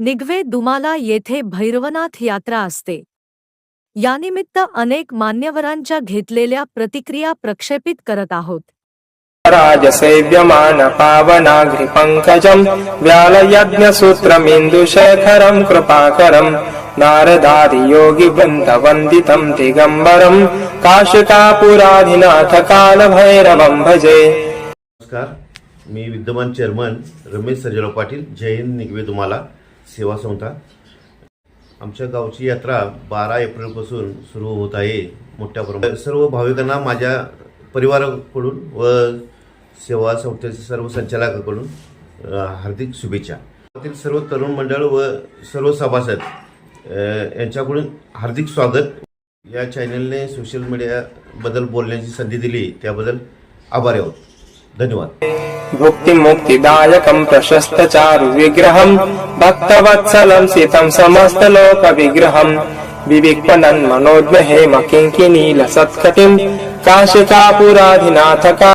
निगवे दुमाला येथे भैरवनाथ यात्रा असते. यानिमित्त अनेक मान्यवरांच्या घेतलेल्या प्रतिक्रिया प्रक्षेपित करत आहोत. राजसेव्यमान पावनाघ्रिपङ्कजम् व्यालयज्ञसूत्रमिन्दुशेखरम् कृपाकरम् नारदादियोगिवृन्दवन्दितम् दिगम्बरम् काशिकापुराधिनाथ कालभैरवम् भजे। नमस्कार मी विद्यमान चेअरमन रमेश सर्जेराव पाटील जय हिंद निगवे तुम्हाला सेवा संस्था. आमच्या गावची यात्रा बारा एप्रिलपासून सुरू होत आहे मोठ्या प्रमाणात. सर्व भाविकांना माझ्या परिवाराकडून व सेवा संस्थेचे सर्व संचालकाकडून हार्दिक शुभेच्छा. त्यातील सर्व तरुण मंडळ व सर्व सभासद यांच्याकडून हार्दिक स्वागत. या चॅनलने सोशल मीडियाबद्दल बोलण्याची संधी दिली त्याबद्दल आभारी आहोत. धन्यवाद. भुक्तिमुक्तिदायकम् मुक्तिदायकम् विग्रहम् भक्तवत्सलम् सितम् समस्तलोकविग्रहम् लोक विग्रहम् विविक्पन हेम किङ्किनीलसत्कतिम् काशिका